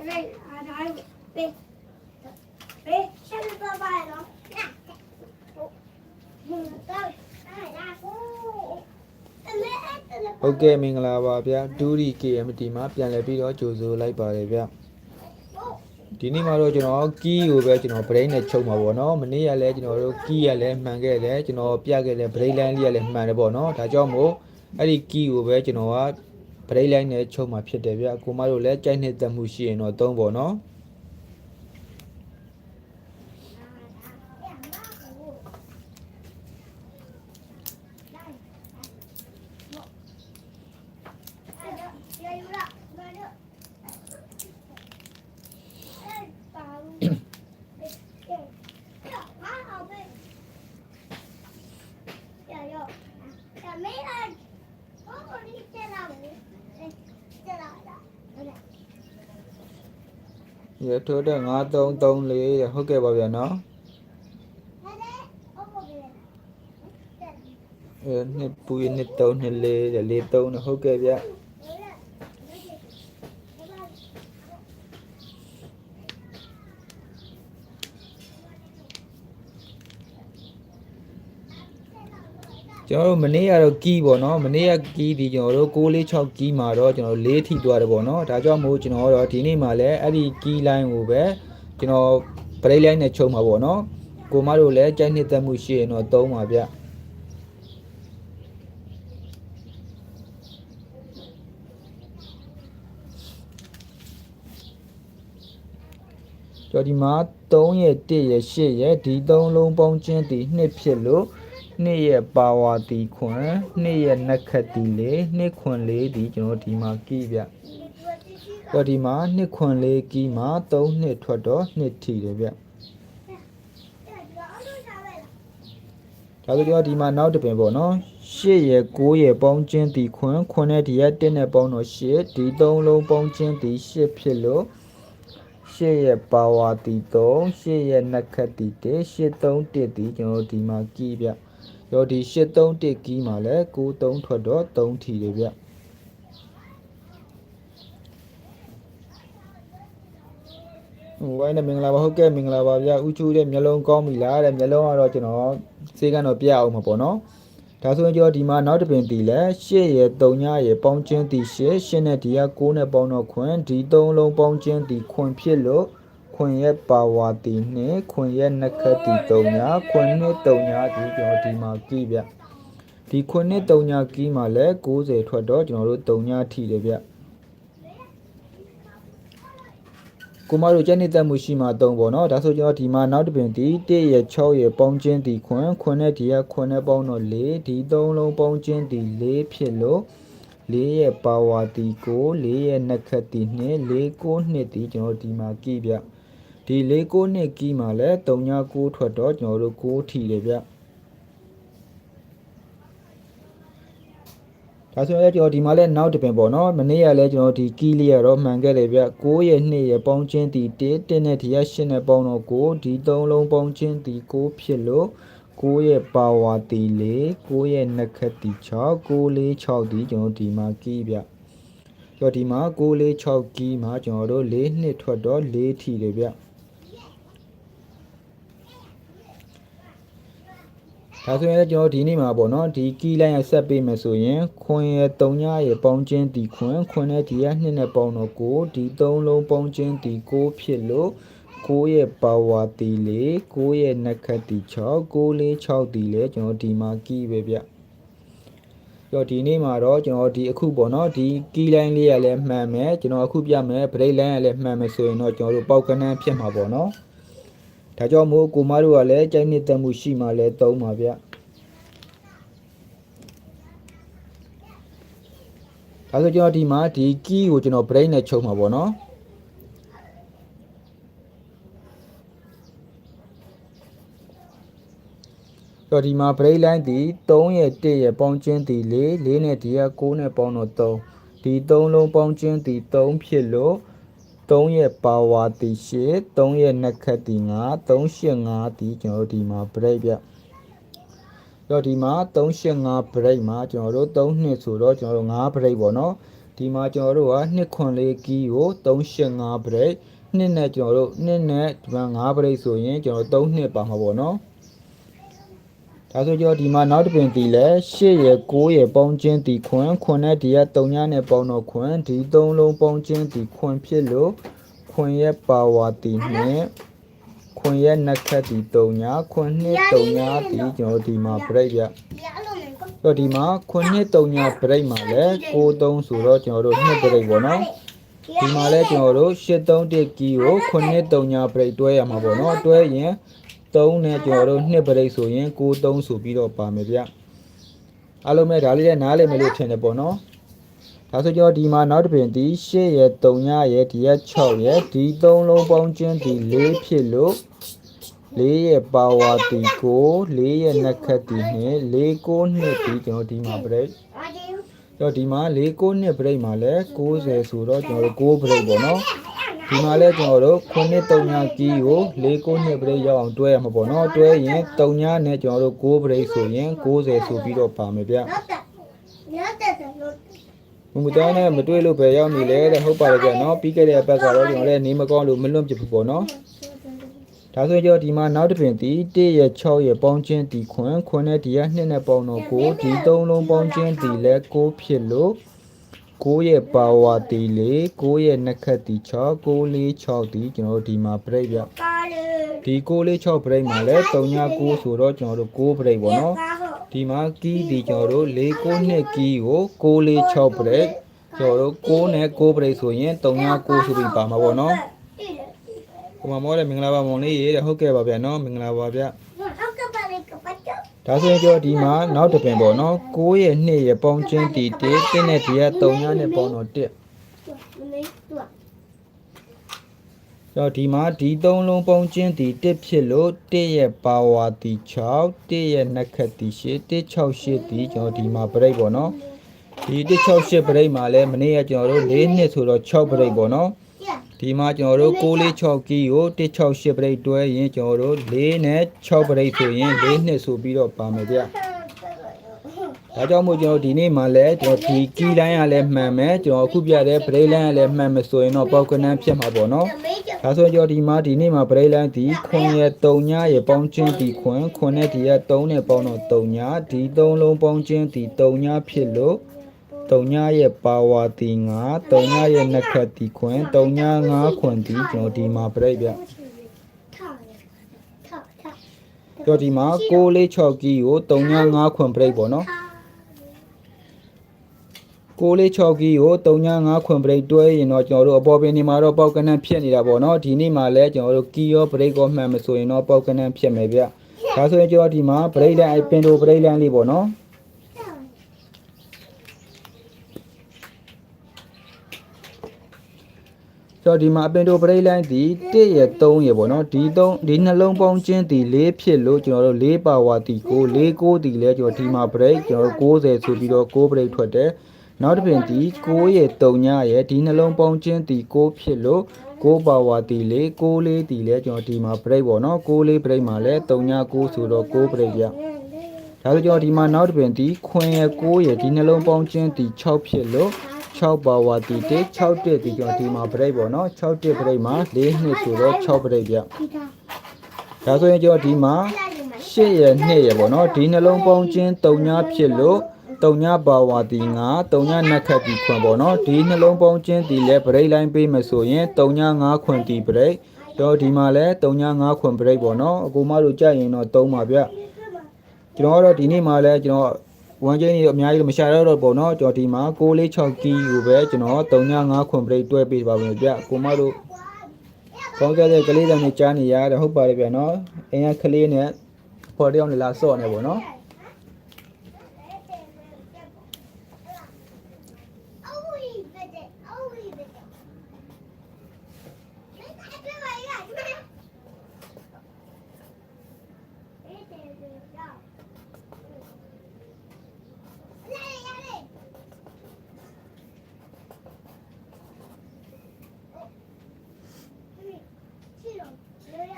Hey, I Hey, hey, shut up, bye, no. ဟုတ်ကဲ့မင်္ဂလာပါဗျာဒူရီ KMT မှာပြန်လည်ပြီးတော့ကြိုဆိုလိုက်ပါတယ်ဗျာဒီနေ့မှာတော့ကျွန်တော်ကီးကိုပဲကျွန်တော် brain နဲ့ချုပ်မှာပေါ့နော်မနေ့ကလည်းကျွန်တော်တို့ကီးရလည်းမှန်ခဲ့တယ်ကျွန်တော်ပြခဲ့တယ် brain line လေးကလည်းမှန်တယ်ပေါ့နော်ဒါကြောင့်မို့အဲ့ဒီကီးကိုပဲကျွန်တော်က brain line နဲ့ချုပ်မှာဖြစ်တယ်ဗျာကိုမတို့လည်းကြိုက်နှစ်သက်မှုရှိရင်တော့သုံးပေါ့နော် ရထိုးတဲ့9334တဲ့ဟုတ်ကဲ့ပါဗျာနော်အဲနှစ်ပူရနှစ်3နှစ်4တဲ့4 3တဲ့ဟုတ်ကဲ့ဗျာ ကျွန်တော်တို့မနေ့ကတော့ကီးပေါ့နော်မနေ့ကကီးဒီကျွန်တော်တို့646ကီးမှာတော့ကျွန်တော်တို့၄ထိသွားတယ်ပေါ့နော်ဒါကြောင့်မို့ကျွန်တော်တို့ဒီနေ့မှာလည်းအဲ့ဒီကီးလိုင်းကိုပဲကျွန်တော် break line နဲ့ချုပ်မှာပေါ့နော်ကိုမတို့လည်းကြိုက်နှစ်သက်မှုရှိရင်တော့သုံးပါဗျကျော်ဒီမှာ3ရဲ့1ရဲ့8ရဲ့ဒီ3လုံးပေါင်းချင်းဒီ2ဖြစ်လို့ 2ရဲ့ပါဝါတီခွန်2ရဲ့နက်ခတ်တီလေး2ခွန်လေးဒီကျွန်တော်ဒီမှာကီးဗျကျော်ဒီမှာ2ခွန်လေးကီးမှာ3နှစ်ထွက်တော့2ထီတယ်ဗျဒါဆိုကျွန်တော်ဒီမှာနောက်တစ်ပင်ပေါ့နော်8ရဲ့9ရဲ့ပေါင်းချင်းဒီခွန်ခွန်နဲ့ဒီရဲ့1နဲ့ပေါင်းတော့8ဒီ3လုံးပေါင်းချင်းဒီ8ဖြစ်လို့ရှေ့ရဲ့ပါဝါတီ3ရှေ့ရဲ့နက်ခတ်တီ1 831တီကျွန်တော်တို့ဒီမှာကီးဗျ ရောဒီ831ကီးမှာလဲ93ထွက်တော့3ထီတယ်ဗျဟိုဝိုင်းနဲ့မင်္ဂလာပါဟုတ်ကဲ့မင်္ဂလာပါဗျဥချူတဲ့မျက်လုံးကောင်းပြီလားတဲ့မျက်လုံးကတော့ကျွန်တော်စေးကတော့ပြအောင်မှာပေါ့နော်ဒါဆိုရင်ကျွန်တော်ဒီမှာနောက်တစ်ပင်တီလဲရှေ့ရဲ့3ညရဲ့ပေါင်းချင်းတီရှေ့ရှင်းနဲ့ဒီက9နဲ့ပေါင်းတော့ခွင်ဒီ3လုံးပေါင်းချင်းတီခွင်ဖြစ်လို့ ခွင်ရဲ့ပါဝါတီနဲ့ခွင်ရဲ့နက်ခတ်တီ3ညခွင်နဲ့3ညဒီကျွန်တော်ဒီမှာကီးဗျဒီခွင်နဲ့3ညကီးမှာလဲ90ထွက်တော့ကျွန်တော်တို့3ညထိတယ်ဗျကိုမတို့ကျက်နေတက်မှုရှိမှ3ပေါ့နော်ဒါဆိုကျွန်တော်ဒီမှာနောက်တစ်ပင်ဒီ1ရဲ့6ရဲ့ပေါင်းချင်းဒီခွင်ခွင်နဲ့ဒီကခွင်နဲ့ပေါင်းတော့4ဒီ3လုံးပေါင်းချင်းဒီ4ဖြစ်လို့4ရဲ့ပါဝါတီကို4ရဲ့နက်ခတ်တီ2 4 9နှစ်ဒီကျွန်တော်ဒီမှာကြည့်ဗျ ဒီ4 9နှစ်ကီးမှာလဲ3ည9ထွက်တော့ကျွန်တော်တို့6ထီတယ်ဗျဒါဆိုရင်ကျွန်တော်ဒီမှာလဲနောက်တစ်ပင်ပေါ့နော်မနေ့ကလဲကျွန်တော်ဒီကီးလေးရတော့မှန်ခဲ့တယ်ဗျ9ရဲ့2ရဲ့ပေါင်းချင်းတီ1 1နဲ့ဒီက8နဲ့ပေါင်းတော့9ဒီ3လုံးပေါင်းချင်းတီ9ဖြစ်လို့9ရဲ့ပါဝါတီ4 9ရဲ့နက်ခတ်တီ6 9 4 6ဒီကျွန်တော်ဒီမှာကီးဗျကျော်ဒီမှာ6 4 6ကီးမှာကျွန်တော်တို့4နှစ်ထွက်တော့4ထီတယ်ဗျ ဒါဆိုရင်ကျွန်တော်ဒီနေ့မှာပေါ့နော်ဒီကီးလိုင်းရဆက်ပေးမယ်ဆိုရင်ခွင်ရ3ညရပေါင်းချင်းဒီခွင်ခွင်နဲ့ဒီက2နဲ့ပေါင်းတော့9ဒီ3လုံးပေါင်းချင်းဒီ9ဖြစ်လို့9ရဲ့ပါဝါတီလေး9ရဲ့နက်ခတ်တီ6 9 4 6တီလဲကျွန်တော်ဒီမှာကီးပဲဗျကြောဒီနေ့မှာတော့ကျွန်တော်ဒီအခုပေါ့နော်ဒီကီးလိုင်းလေးရလည်းမှန်မယ်ကျွန်တော်အခုပြမယ်ဘရိတ်လိုင်းရလည်းမှန်မယ်ဆိုရင်တော့ကျွန်တော်တို့ပေါက်ကနန်းဖြစ်မှာပေါ့နော် ဒါကြောင့်မို့ကိုမတို့ကလည်းကြိုက်နှစ်သက်မှုရှိမှလည်းသုံးပါဗျဒါဆိုကျွန်တော်ဒီမှာဒီကီးကိုကျွန်တော်ဘရိတ်နဲ့ချုပ်မှာပေါ့နော်တော့ဒီမှာ break line ဒီ3ရဲ့1ရဲ့ပေါင်းချင်းဒီ4 4နဲ့ဒီက9နဲ့ပေါင်းတော့3ဒီ3လုံးပေါင်းချင်းဒီ3ဖြစ်လို့ 3ရဲ့ power ဒီ8 3ရဲ့ net cut ဒီ9 385ဒီကျွန်တော်တို့ဒီမှာ break ပြတော့ဒီမှာ385 break မှာကျွန်တော်တို့3နှစ်ဆိုတော့ကျွန်တော်တို့5 break ပေါ့နော်ဒီမှာကျွန်တော်တို့က2ခွန်လေးကီးကို385 break နှစ်နဲ့ကျွန်တော်တို့နှစ်နဲ့ဒီမှာ5 break ဆိုရင်ကျွန်တော်3နှစ်ပါမှာပေါ့နော် ဒါဆိုကျွန်တော်ဒီမှာနောက်တစ်ပင်တီလဲ8ရယ်9ရယ်ပေါင်းချင်းတီခွန်ခွန်နဲ့ဒီက3ညနဲ့ပေါင်းတော့ခွန်ဒီ3လုံးပေါင်းချင်းတီခွန်ဖြစ်လို့ခွန်ရဲ့ပါဝါတီနဲ့ခွန်ရဲ့နှက်ခတ်တီ3ညခွန်နှစ်3ညတီကျွန်တော်ဒီမှာ break ပြဒီအလုံးနဲ့ကိုတော့ဒီမှာခုနှစ်3ည break မှာလဲ63ဆိုတော့ကျွန်တော်တို့နှစ် break ပေါ့နော်ဒီမှာလဲကျွန်တော်တို့831ကီကိုခုနှစ်3ည break တွဲရမှာပေါ့နော်တွဲရင် 3နဲ့ကျွန်တော်တို့နှစ် break ဆိုရင်63ဆိုပြီးတော့ပါမယ်ဗျအားလုံးပဲဒါလေးလည်းနားလည်မယ်လို့ထင်တယ်ပေါ့နော်ဒါဆိုကျွန်တော်ဒီမှာနောက်တစ်ပြင်ဒီ8ရဲ့3ညရဲ့ဒီရဲ့6ရဲ့ဒီ3လုံးပေါင်းချင်းဒီ4ဖြစ်လို့4ရဲ့ပါဝါတီကို4ရဲ့နှက်ခတ်တီနဲ့4 9နှစ်ဒီကျွန်တော်ဒီမှာ break အားကြီးတော့ဒီမှာ4 9နှစ် break မှာလဲ90ဆိုတော့ကျွန်တော်တို့6 break ပေါ့နော် ဒီမှာလဲကျွန်တော်တို့9နှစ်3ညကီးကို4 9နှစ် break ရောက်အောင်တွဲရမှာပေါ့နော်တွဲရင်3ညနဲ့ကျွန်တော်တို့6 break ဆိုရင်90ဆိုပြီးတော့ပါမယ်ဗျနောက်တက်နောက်တက်တယ်လို့မမတော်နဲ့မတွေ့လို့ပဲရောက်နေလေတဲ့ဟုတ်ပါတယ်ဗျနော်ပြီးခဲ့တဲ့အပတ်ကတော့ကျွန်တော်လည်းနေမကောင်းလို့မလွတ်ပြဘူးပေါ့နော်ဒါဆိုကြောဒီမှာနောက်တစ်ပင်တီ1ရဲ့6ရဲ့ပေါင်းချင်းတီခွန်ခွန်နဲ့ဒီက2နဲ့ပေါင်းတော့9ဒီ3လုံးပေါင်းချင်းတီလဲ9ဖြစ်လို့ 9ရဲ့ပါဝါတီလေး9ရဲ့နှက်ခတ်တီ6 9လေး6တီကျွန်တော်တို့ဒီမှာ break ပြကားလေဒီ9လေး6 break မှာလဲ3ည9ဆိုတော့ကျွန်တော်တို့9 break ပေါ့နော်ကားဟုတ်ဒီမှာကီးဒီကျွန်တော်တို့၄9နှစ်ကီးကို6လေး6 break ကျွန်တော်တို့6နဲ့6 break ဆိုရင်3ည9ဆိုပြီးပါမှာပေါ့နော်တိတယ်ဟိုမှာမောတဲ့မင်္ဂလာပါမောင်လေးရေတဲ့ဟုတ်ကဲ့ပါဗျာနော်မင်္ဂလာပါဗျာ နောက်ကပါလေကပတ်တော့ ဒါဆိုရင်ကျွန်တော်ဒီမှာနောက်တစ်ပင်ပေါ့နော်9ရဲ့2ရဲ့ပေါင်းချင်းတီ1တင်းနဲ့ဒီက3ညနဲ့ပေါင်းတော့1မလေးတူကျွန်တော်ဒီမှာဒီ3လုံးပေါင်းချင်းတီ1ဖြစ်လို့1ရဲ့ပါဝါတီ6 1ရဲ့နှက်ခတ်တီ8 168တီကျွန်တော်ဒီမှာ break ပေါ့နော်ဒီ168 break မှာလဲမနေ့ကကျွန်တော်တို့4နှစ်ဆိုတော့6 break ပေါ့နော်ရ ဒီမှာကျွန်တော်တို့646ကီကို168 break တွဲရင်ကျွန်တော်တို့4နဲ့6 break ဆိုရင်4နှစ်ဆိုပြီးတော့ပါမယ်ဗျဒါကြောင့်မို့ကျွန်တော်ဒီနေ့မှလည်းကျွန်တော်ဒီကီလိုင်းကလည်းမှန်မယ်ကျွန်တော်အခုပြတဲ့ break line ကလည်းမှန်မယ်ဆိုရင်တော့ပေါက်ကနန်းဖြစ်မှာပေါ့နော်မေးကြဒါဆိုကျွန်တော်ဒီမှာဒီနေ့မှာ break line ဒီခွန်ရဲ့3ညရဲ့ပေါင်းချင်းဒီခွန်ခွန်နဲ့ဒီရဲ့3နဲ့ပေါင်းတော့3ညဒီ3လုံးပေါင်းချင်းဒီ3ညဖြစ်လို့ 3ညရဲ့ပါဝါတီ9 3ညရဲ့နှက်ခတ်တီခွန်3ည9ခွန်ဒီကျွန်တော်ဒီမှာ break ပြထားထားထားကြောဒီမှာ6လေး6ကီကို3ည5ခွန် break ပေါ့နော်6လေး6ကီကို3ည5ခွန် break တွဲရင်တော့ကျွန်တော်တို့အပေါ်ပင်ဒီမှာတော့ပေါက်ကနန်းဖြစ်နေတာပေါ့နော်ဒီနေ့မှာလဲကျွန်တော်တို့ကီရော break ကိုမှန်မဆိုရင်တော့ပေါက်ကနန်းဖြစ်မယ်ဗျဒါဆိုရင်ကျွန်တော်ဒီမှာ break line အပင်တို့ break line လေးပေါ့နော်ကျွန် တော်ဒီမှာအပင်တို့ break line ဒီ1ရဲ့3ရဲ့ပေါ့နော်ဒီ3ဒီနှလုံးပေါင်းချင်းဒီ4ဖြစ်လို့ကျွန်တော်တို့4ပါဝါတီကို4 9တီလဲကျွန်တော်ဒီမှာ break ကျွန်တော်တို့90ဆိုပြီးတော့6 break ထွက်တယ်နောက်တစ်ပြင်ဒီ9ရဲ့3ညရဲ့ဒီနှလုံးပေါင်းချင်းဒီ6ဖြစ်လို့6ပါဝါတီလေး6လေးတီလဲကျွန်တော်ဒီမှာ break ပေါ့နော်6လေး break မှာလဲ3ည9ဆိုတော့6 break ပြဒါဆိုကျွန်တော်ဒီမှာနောက်တစ်ပြင်ဒီခွင်ရဲ့9ရဲ့ဒီနှလုံးပေါင်းချင်းဒီ6ဖြစ်လို့ 6ပါဝါတီ1 6တက်ဒီကျွန်တော်ဒီမှာ break ပေါ့နော်6တက် break မှာ4နှစ်ဆိုတော့6 break ပြဒီထားဒါဆိုရင်ကျွန်တော်ဒီမှာရှစ်ရယ်နှစ်ရယ်ပေါ့နော်ဒီနှလုံးပေါင်းချင်းတုံညာဖြစ်လို့တုံညာပါဝါတီငါတုံညာနက်ခတ်တီခွန်ပေါ့နော်ဒီနှလုံးပေါင်းချင်းဒီလဲဗရိတ်လိုင်းပေးမယ်ဆိုရင်တုံညာငါခွန်တီဗရိတ်တော့ဒီမှာလဲတုံညာငါခွန်ဗရိတ်ပေါ့နော်အကူမတို့ကြိုက်ရင်တော့တုံးပါဗျကျွန်တော်ကတော့ဒီနေ့မှာလဲကျွန်တော် ဝန်ချင်းကြီးအများကြီးမရှာတော့တော့ပေါ့နော်ကျွန်တော်ဒီမှာ646ကီကိုပဲကျွန်တော်တုံညာငါခွန်ဗရိတ်တွဲပေးပါမယ်ဗျအကူမတို့ကောင်းကြတဲ့ကလေးတွေနဲ့ကြားနေရတယ်ဟုတ်ပါတယ်ဗျနော်အင်းကကလေးနဲ့ဖော်တယောက်နေလာစော့နေပေါ့နော် အိုးဝီဘက်တဲ့အိုးဝီဘက်တဲ့မင်းကပြပါရအဲ့ဒါအဲ့ဒါလာလာလာချီရောရရ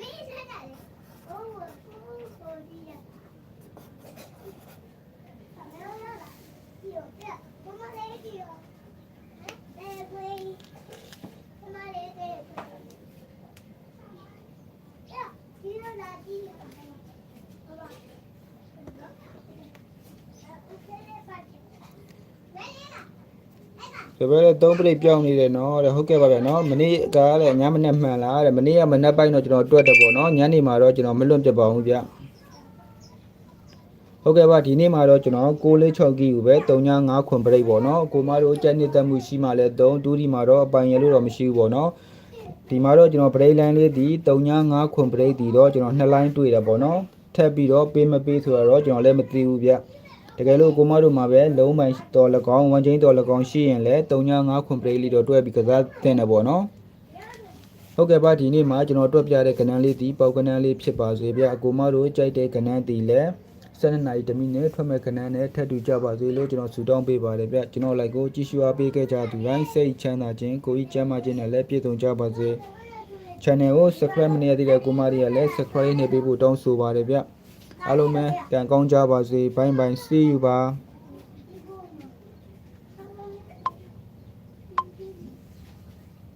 မင်းစားတယ်အိုးအိုးကိုဒီရ ဆိုပဲတော့သုံးပရိတ်ပြောင်းနေတယ်နော်တဲ့ဟုတ်ကဲ့ပါဗျာနော်မနေ့ကတဲ့ညမနေ့မှန်လားတဲ့မနေ့ကမနေ့ပိုင်းတော့ကျွန်တော်တွက်တယ်ပေါ့နော်ညနေမှာတော့ကျွန်တော်မလွတ်ပြတ်ပါဘူးဗျဟုတ်ကဲ့ပါဒီနေ့မှာတော့ကျွန်တော်6လေး6ကီကိုပဲ395ခွန်ပရိတ်ပေါ့နော်ကိုမတို့ကြက်နေတတ်မှုရှိမှလဲ3ဒူးဒီမှာတော့အပိုင်ရလို့တော့မရှိဘူးပေါ့နော်ဒီမှာတော့ကျွန်တော်ပရိတ်လိုင်းလေးဒီ395ခွန်ပရိတ်ဒီတော့ကျွန်တော်နှစ်လိုင်းတွေ့တယ်ပေါ့နော်ထပ်ပြီးတော့ပေးမပေးဆိုတော့ကျွန်တော်လည်းမသိဘူးဗျ တကယ်လို့ကိုမတို့မှာပဲလုံးပိုင်တော်၎င်းဝန်ချင်းတော်၎င်းရှိရင်လည်း395ခွန်ပရိတ်လေးတော့တွဲပြီးကစားတင်တယ်ပေါ့နော်ဟုတ်ကဲ့ပါဒီနေ့မှာကျွန်တော်တွက်ပြတဲ့ကဏ္ဍလေးဒီပေါက်ကဏ္ဍလေးဖြစ်ပါစေဗျအကိုမတို့ကြိုက်တဲ့ကဏ္ဍဒီလည်း12နာရီတစ်မိနစ်ထွက်မဲ့ကဏ္ဍနဲ့ထပ်တူကြပါစေလို့ကျွန်တော်ဆုတောင်းပေးပါတယ်ဗျကျွန်တော်လိုက်ကိုကြည့်ရှုအားပေးခဲ့ကြသူတိုင်းစိတ်ချမ်းသာခြင်းကိုယ်ကြီးကျမ်းမာခြင်းနဲ့လည်းပြည့်စုံကြပါစေ channel ကို subscribe မနေရသေးတဲ့ကိုမတွေကလည်း subscribe နေပေးဖို့တောင်းဆိုပါတယ်ဗျ အားလုံးပဲပြန်ကောင်းကြပါစေဘိုင်းဘိုင်း see you ပါ